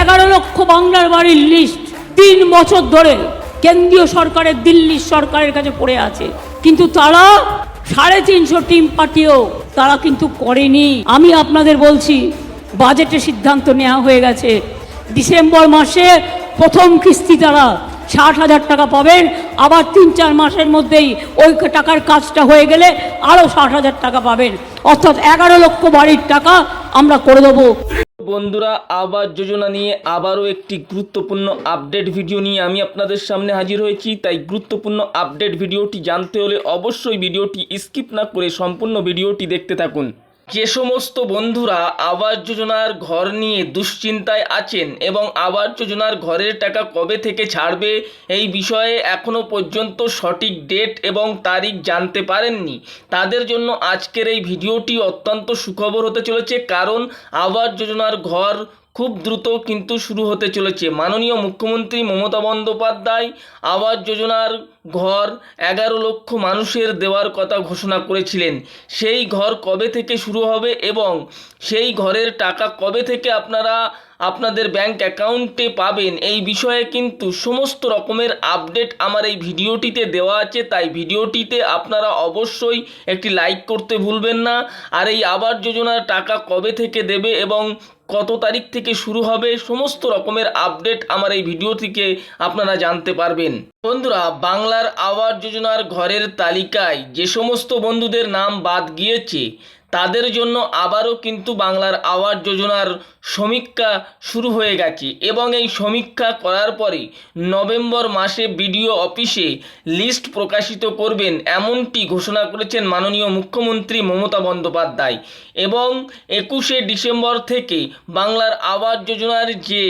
এগারো লক্ষ বাংলার বাড়ির লিস্ট তিন বছর ধরে কেন্দ্রীয় সরকারের দিল্লি সরকারের কাছে পড়ে আছে। কিন্তু তারা সাড়ে তিনশো টিম পাঠিয়েও তারা কিন্তু করেনি। আমি আপনাদের বলছি বাজেটে সিদ্ধান্ত নেওয়া হয়ে গেছে। ডিসেম্বর মাসে প্রথম কিস্তি তারা ষাট হাজার টাকা পাবেন। আবার তিন চার মাসের মধ্যেই ওই টাকার কাজটা হয়ে গেলে আরও ষাট হাজার টাকা পাবেন। অর্থাৎ এগারো লক্ষ বাড়ির টাকা আমরা করে দেবো। বন্ধুরা, আবাস যোজনা নিয়ে আবারও একটি গুরুত্বপূর্ণ আপডেট ভিডিও নিয়ে আমি আপনাদের সামনে হাজির হয়েছি। তাই গুরুত্বপূর্ণ আপডেট ভিডিওটি জানতে হলে অবশ্যই ভিডিওটি স্কিপ না করে সম্পূর্ণ ভিডিওটি দেখতে থাকুন। যে সমস্ত বন্ধুরা আবাস যোজনার ঘর নিয়ে দুশ্চিন্তায় আছেন এবং আবাস যোজনার ঘরের টাকা কবে থেকে ছাড়বে এই বিষয়ে এখনও পর্যন্ত সঠিক ডেট এবং তারিখ জানতে পারেননি। তাদের জন্য আজকের এই ভিডিওটি অত্যন্ত সুখবর হতে চলেছে, কারণ আবাস যোজনার ঘর খুব দ্রুত কিন্তু শুরু হতে চলেছে। মাননীয় মুখ্যমন্ত্রী মমতা বন্দ্যোপাধ্যায় আবাস যোজনার ঘর এগারো লক্ষ মানুষের দেওয়ার কথা ঘোষণা করেছিলেন। সেই ঘর কবে থেকে শুরু হবে এবং সেই ঘরের টাকা কবে থেকে আপনারা আপনাদের ব্যাংক অ্যাকাউন্টে পাবেন। এই বিষয়ে কিন্তু সমস্ত রকমের আপডেট আমার এই ভিডিওটিতে দেওয়া আছে। তাই ভিডিওটিতে আপনারা অবশ্যই একটি লাইক করতে ভুলবেন না। আর এই আবাস যোজনার টাকা কবে থেকে দেবে এবং কত তারিখ থেকে শুরু হবে, সমস্ত রকমের আপডেট আমার এই ভিডিও থেকে আপনারা জানতে পারবেন। বন্ধুরা, বাংলার আবাস যোজনার ঘরের তালিকায় যে সমস্ত বন্ধুদের নাম বাদ গিয়েছে তাদের জন্য আবারও কিন্তু বাংলার আবাস যোজনার সমীক্ষা শুরু হয়ে গেছে এবং এই সমীক্ষা করার পরে নভেম্বর মাসে বিডিও অফিসে লিস্ট প্রকাশিত করবেন এমনটি ঘোষণা করেছেন মাননীয় মুখ্যমন্ত্রী মমতা বন্দ্যোপাধ্যায়। এবং একুশে ডিসেম্বর থেকে বাংলার আবাস যোজনার যে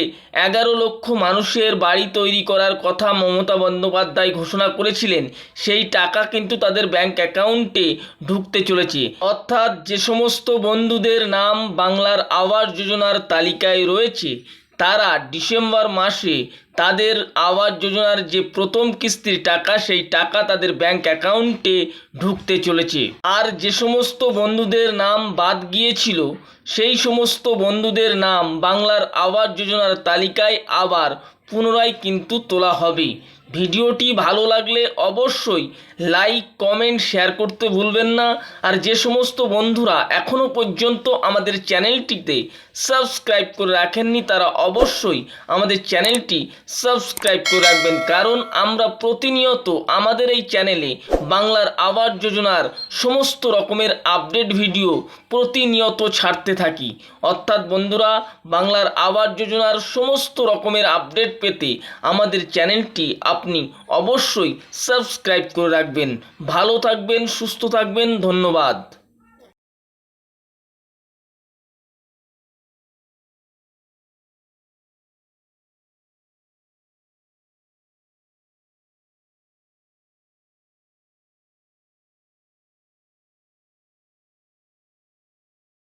এগারো লক্ষ মানুষের বাড়ি তৈরি করার কথা মমতা বন্দ্যোপাধ্যায় ঘোষণা করেছিলেন, সেই টাকা কিন্তু তাদের ব্যাংক অ্যাকাউন্টে ঢুকতে চলেছে। অর্থাৎ যে সমস্ত বন্ধুদের নাম বাংলার আবাস যোজনার তালিকায় রয়েছে, তারা ডিসেম্বর মাসে তাদের আবাস যোজনার যে প্রথম কিস্তির টাকা, সেই টাকা তাদের ব্যাংক অ্যাকাউন্টে ঢুকতে চলেছে। আর যে সমস্ত বন্ধুদের নাম বাদ গিয়েছিল, সেই সমস্ত বন্ধুদের নাম বাংলার আবাস যোজনার তালিকায় আবার পুনরায় কিন্তু তোলা হবে। ভিডিওটি ভালো লাগলে অবশ্যই লাইক, কমেন্ট, শেয়ার করতে ভুলবেন না। আর যে সমস্ত বন্ধুরা এখনও পর্যন্ত আমাদের চ্যানেলটিতে সাবস্ক্রাইব করে রাখেননি, তারা অবশ্যই আমাদের চ্যানেলটি সাবস্ক্রাইব করে রাখবেন। কারণ আমরা প্রতিনিয়ত আমাদের এই চ্যানেলে বাংলার আবাস যোজনার সমস্ত রকমের আপডেট ভিডিও প্রতিনিয়ত ছাড়তে থাকি। অর্থাৎ বন্ধুরা, বাংলার আবাস যোজনার সমস্ত রকমের আপডেট পেতে আমাদের চ্যানেলটি আপনি অবশ্যই সাবস্ক্রাইব করে রাখবেন। ভালো থাকবেন সুস্থ থাকবেন ধন্যবাদ।